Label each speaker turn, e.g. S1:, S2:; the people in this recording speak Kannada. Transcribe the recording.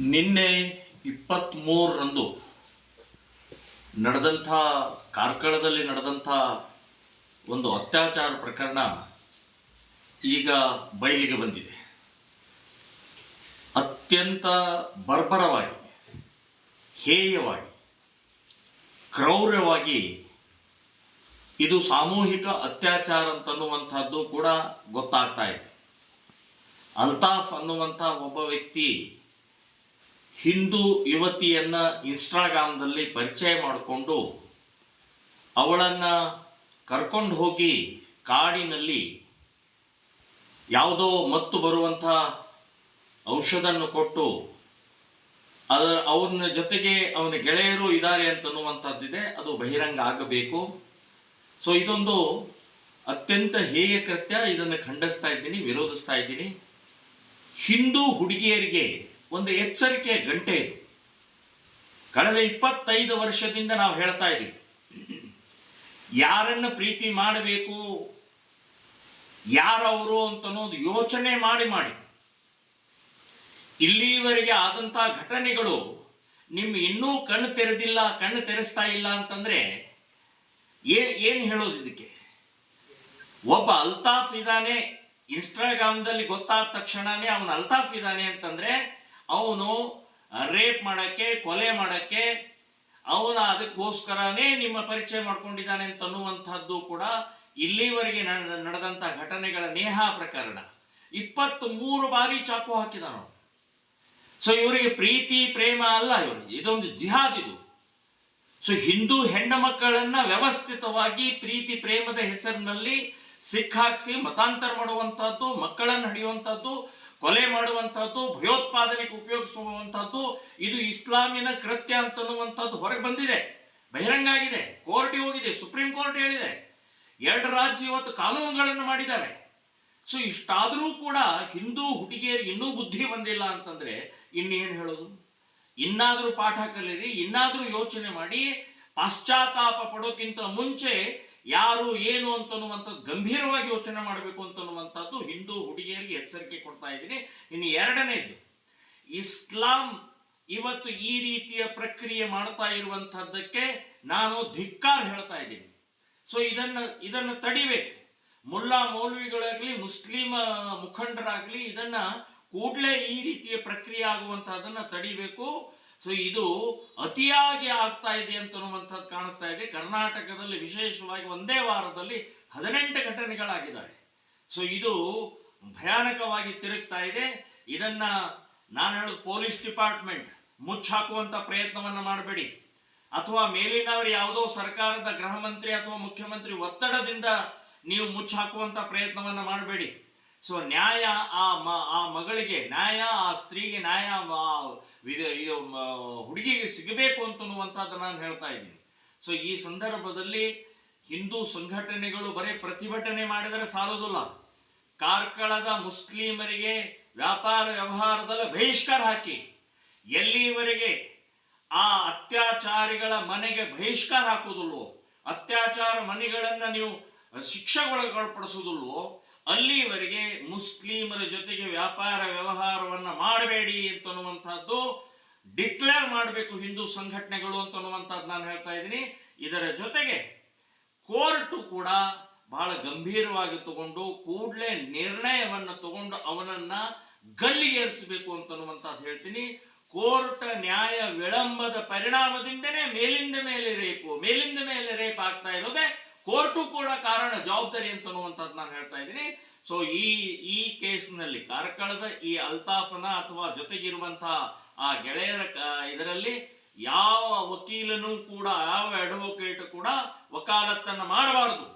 S1: ನಿನ್ನೆ ಇಪ್ಪತ್ತ್ಮೂರರಂದು ನಡೆದಂಥ ಕಾರ್ಕಳದಲ್ಲಿ ನಡೆದಂಥ ಒಂದು ಅತ್ಯಾಚಾರ ಪ್ರಕರಣ ಈಗ ಬಯಲಿಗೆ ಬಂದಿದೆ. ಅತ್ಯಂತ ಬರ್ಬರವಾಗಿ, ಹೇಯವಾಗಿ, ಕ್ರೌರ್ಯವಾಗಿ ಇದು ಸಾಮೂಹಿಕ ಅತ್ಯಾಚಾರ ಅಂತನ್ನುವಂಥದ್ದು ಕೂಡ ಗೊತ್ತಾಗ್ತಾ ಇದೆ. ಅಲ್ತಾಫ್ ಅನ್ನುವಂಥ ಒಬ್ಬ ವ್ಯಕ್ತಿ ಹಿಂದೂ ಯುವತಿಯನ್ನ ಇನ್ಸ್ಟಾಗ್ರಾಮ್ದಲ್ಲಿ ಪರಿಚಯ ಮಾಡಿಕೊಂಡು ಅವಳನ್ನ ಕರ್ಕೊಂಡು ಹೋಗಿ ಕಾಡಿನಲ್ಲಿ ಯಾವುದೋ ಮತ್ತು ಬರುವಂಥ ಔಷಧನ್ನು ಕೊಟ್ಟು ಅದರ ಅವನ ಜೊತೆಗೆ ಅವನ ಗೆಳೆಯರು ಇದ್ದಾರೆ ಅಂತನ್ನುವಂಥದ್ದಿದೆ. ಅದು ಬಹಿರಂಗ ಆಗಬೇಕು. ಸೊ ಇದೊಂದು ಅತ್ಯಂತ ಹೇಯ ಕೃತ್ಯ. ಇದನ್ನು ಖಂಡಿಸ್ತಾ ಇದ್ದೀನಿ, ವಿರೋಧಿಸ್ತಾ ಇದ್ದೀನಿ. ಹಿಂದೂ ಹುಡುಗಿಯರಿಗೆ ಒಂದು ಎಚ್ಚರಿಕೆಯ ಗಂಟೆ ಇದು. ಕಳೆದ ಇಪ್ಪತ್ತೈದು ವರ್ಷದಿಂದ ನಾವು ಹೇಳ್ತಾ ಇದ್ದೀವಿ. ಯಾರನ್ನು ಪ್ರೀತಿ ಮಾಡಬೇಕು, ಯಾರವರು ಅಂತ ಅನ್ನೋದು ಯೋಚನೆ ಮಾಡಿ ಮಾಡಿ. ಇಲ್ಲಿವರೆಗೆ ಆದಂಥ ಘಟನೆಗಳು ನಿಮ್ಮ ಇನ್ನೂ ಕಣ್ಣು ತೆರೆದಿಲ್ಲ, ಕಣ್ಣು ತೆರೆಸ್ತಾ ಇಲ್ಲ ಅಂತಂದ್ರೆ ಏನು ಏನು ಹೇಳೋದು ಇದಕ್ಕೆ? ಒಬ್ಬ ಅಲ್ತಾಫ್ ಇದ್ದಾನೆ, ಇನ್ಸ್ಟಾಗ್ರಾಮ್ದಲ್ಲಿ ಗೊತ್ತಾದ ತಕ್ಷಣನೇ ಅವನು ಅಲ್ತಾಫ್ ಇದ್ದಾನೆ ಅಂತಂದ್ರೆ ಅವನು ರೇಪ್ ಮಾಡಕ್ಕೆ, ಕೊಲೆ ಮಾಡಕ್ಕೆ, ಅವನ ಅದಕ್ಕೋಸ್ಕರನೇ ನಿಮ್ಮ ಪರಿಚಯ ಮಾಡ್ಕೊಂಡಿದ್ದಾನೆ ಅಂತ ಅನ್ನುವಂಥದ್ದು ಕೂಡ ಇಲ್ಲಿವರೆಗೆ ನಡೆ- ನಡೆದಂತ ಘಟನೆಗಳ ನೇಹ ಪ್ರಕರಣ. ಇಪ್ಪತ್ತ್ ಮೂರು ಬಾರಿ ಚಾಕು ಹಾಕಿದನು ಸೊ ಇವರಿಗೆ ಪ್ರೀತಿ, ಪ್ರೇಮ ಅಲ್ಲ ಇವರು ಇದೊಂದು ಜಿಹಾದ್ ಇದು. ಸೊ ಹಿಂದೂ ಹೆಣ್ಣು ಮಕ್ಕಳನ್ನ ವ್ಯವಸ್ಥಿತವಾಗಿ ಪ್ರೀತಿ, ಪ್ರೇಮದ ಹೆಸರಿನಲ್ಲಿ ಸಿಕ್ಕಾಕ್ಸಿ ಮತಾಂತರ ಮಾಡುವಂತಹದ್ದು ಮಕ್ಕಳನ್ನು ಹಿಡಿಯುವಂತಹದ್ದು ಕೊಲೆ ಮಾಡುವಂತಹದ್ದು, ಭಯೋತ್ಪಾದನೆಗೆ ಉಪಯೋಗಿಸುವಂತಹದ್ದು, ಇದು ಇಸ್ಲಾಮಿನ ಕೃತ್ಯ ಅಂತನ್ನುವಂಥದ್ದು ಹೊರಗೆ ಬಂದಿದೆ. ಬಹಿರಂಗ ಆಗಿದೆ. ಕೋರ್ಟ್ ಹೋಗಿದೆ. ಸುಪ್ರೀಂ ಕೋರ್ಟ್ ಹೇಳಿದೆ. ಎರಡು ರಾಜ್ಯ ಇವತ್ತು ಕಾನೂನುಗಳನ್ನು ಮಾಡಿದ್ದಾವೆ. ಸೊ ಇಷ್ಟಾದರೂ ಕೂಡ ಹಿಂದೂ ಹುಡುಗಿಯರಿಗೆ ಇನ್ನೂ ಬುದ್ಧಿ ಬಂದಿಲ್ಲ ಅಂತಂದ್ರೆ ಇನ್ನೇನು ಹೇಳೋದು? ಇನ್ನಾದರೂ ಪಾಠ ಕಲೀರಿ, ಇನ್ನಾದರೂ ಯೋಚನೆ ಮಾಡಿ, ಪಾಶ್ಚಾತ್ತಾಪ ಪಡೋಕ್ಕಿಂತ ಮುಂಚೆ ಯಾರು ಏನು ಅಂತನ್ನುವಂಥದ್ದು ಗಂಭೀರವಾಗಿ ಯೋಚನೆ ಮಾಡಬೇಕು ಅಂತನ್ನುವಂಥದ್ದು ಹಿಂದೂ ಹುಡುಗಿಯರಿಗೆ ಎಚ್ಚರಿಕೆ ಕೊಡ್ತಾ ಇದ್ದೀನಿ. ಇನ್ನು ಎರಡನೇದು, ಇಸ್ಲಾಂ ಇವತ್ತು ಈ ರೀತಿಯ ಪ್ರಕ್ರಿಯೆ ಮಾಡ್ತಾ ಇರುವಂಥದ್ದಕ್ಕೆ ನಾನು ಧಿಕ್ಕಾರ್ ಹೇಳ್ತಾ ಇದ್ದೀನಿ. ಸೊ ಇದನ್ನು ಇದನ್ನು ತಡಿಬೇಕು. ಮುಲ್ಲಾ ಮೌಲ್ವಿಗಳಾಗಲಿ ಮುಸ್ಲಿಂ ಮುಖಂಡರಾಗಲಿ ಇದನ್ನು ಕೂಡಲೇ ಈ ರೀತಿಯ ಪ್ರಕ್ರಿಯೆ ಆಗುವಂಥದ್ದನ್ನು ತಡಿಬೇಕು. ಸೊ ಇದು ಅತಿಯಾಗಿ ಆಗ್ತಾ ಇದೆ ಅಂತನ್ನುವಂಥದ್ದು ಕಾಣಿಸ್ತಾ ಇದೆ. ಕರ್ನಾಟಕದಲ್ಲಿ ವಿಶೇಷವಾಗಿ ಒಂದೇ ವಾರದಲ್ಲಿ ಹದಿನೆಂಟು ಘಟನೆಗಳಾಗಿದ್ದಾವೆ. ಸೊ ಇದು ಭಯಾನಕವಾಗಿ ತಿರುಗ್ತಾ ಇದೆ. ಇದನ್ನ ನಾನು ಹೇಳೋದು ಪೊಲೀಸ್ ಡಿಪಾರ್ಟ್ಮೆಂಟ್ ಮುಚ್ಚಾಕುವಂತ ಪ್ರಯತ್ನವನ್ನ ಮಾಡಬೇಡಿ. ಅಥವಾ ಮೇಲಿನವರು ಯಾವುದೋ ಸರ್ಕಾರದ ಗೃಹ ಮಂತ್ರಿ ಅಥವಾ ಮುಖ್ಯಮಂತ್ರಿ ಒತ್ತಡದಿಂದ ನೀವು ಮುಚ್ಚಾಕುವಂತ ಪ್ರಯತ್ನವನ್ನ ಮಾಡಬೇಡಿ. ಸೊ ನ್ಯಾಯ ಆ ಮ, ಆ ಮಗಳಿಗೆ, ನ್ಯಾಯ ಆ ಸ್ತ್ರೀಗೆ ನ್ಯಾಯ ಇದು ಹುಡುಗಿಗೆ ಸಿಗಬೇಕು ಅಂತನ್ನುವಂಥದ್ದು ನಾನು ಹೇಳ್ತಾ ಇದ್ದೀನಿ. ಸೊ ಈ ಸಂದರ್ಭದಲ್ಲಿ ಹಿಂದೂ ಸಂಘಟನೆಗಳು ಬರೀ ಪ್ರತಿಭಟನೆ ಮಾಡಿದರೆ ಸಾಲೋದಿಲ್ಲ ಕಾರ್ಕಳದ ಮುಸ್ಲಿಮರಿಗೆ ವ್ಯಾಪಾರ ವ್ಯವಹಾರದಲ್ಲಿ ಬಹಿಷ್ಕಾರ ಹಾಕಿ, ಎಲ್ಲಿವರೆಗೆ ಆ ಅತ್ಯಾಚಾರಿಗಳ ಮನೆಗೆ ಬಹಿಷ್ಕಾರ ಹಾಕೋದಿಲ್ವೋ ಅತ್ಯಾಚಾರ ಮನೆಗಳನ್ನು ನೀವು ಶಿಕ್ಷೆಗೊಳಪಡಿಸುವುದಿಲ್ವೋ ಅಲ್ಲಿವರೆಗೆ ಮುಸ್ಲಿಮರ ಜೊತೆಗೆ ವ್ಯಾಪಾರ ವ್ಯವಹಾರವನ್ನ ಮಾಡಬೇಡಿ ಅಂತನ್ನುವಂಥದ್ದು ಡಿಕ್ಲೇರ್ ಮಾಡಬೇಕು ಹಿಂದೂ ಸಂಘಟನೆಗಳು ಅಂತನ್ನುವಂಥದ್ದು ನಾನು ಹೇಳ್ತಾ ಇದ್ದೀನಿ. ಇದರ ಜೊತೆಗೆ ಕೋರ್ಟ್ ಕೂಡ ಬಹಳ ಗಂಭೀರವಾಗಿ ತಗೊಂಡು ಕೂಡಲೇ ನಿರ್ಣಯವನ್ನು ತಗೊಂಡು ಅವನನ್ನ ಗಲ್ಲಿಗೇರಿಸಬೇಕು ಅಂತನ್ನುವಂಥದ್ದು ಹೇಳ್ತೀನಿ. ಕೋರ್ಟ್ ನ್ಯಾಯ ವಿಳಂಬದ ಪರಿಣಾಮದಿಂದನೇ ಮೇಲಿಂದ ಮೇಲೆ ರೇಪು, ಮೇಲಿಂದ ಮೇಲೆ ರೇಪ್ ಆಗ್ತಾ ಇರೋದೇ ಕೋರ್ಟು ಕೂಡ ಕಾರಣ, ಜವಾಬ್ದಾರಿ ಅಂತ ಅನ್ನುವಂಥದ್ದು ನಾನು ಹೇಳ್ತಾ ಇದ್ದೀನಿ. ಸೊ ಈ ಈ ಕೇಸ್ನಲ್ಲಿ ಕಾರ್ಕಳದ ಈ ಅಲ್ತಾಫನ ಅಥವಾ ಜೊತೆಗಿರುವಂತಹ ಆ ಗೆಳೆಯರ ಇದರಲ್ಲಿ ಯಾವ ವಕೀಲನೂ ಕೂಡ, ಯಾವ ಅಡ್ವೊಕೇಟ್ ಕೂಡ ವಕಾಲತ್ತನ್ನು ಮಾಡಬಾರದು.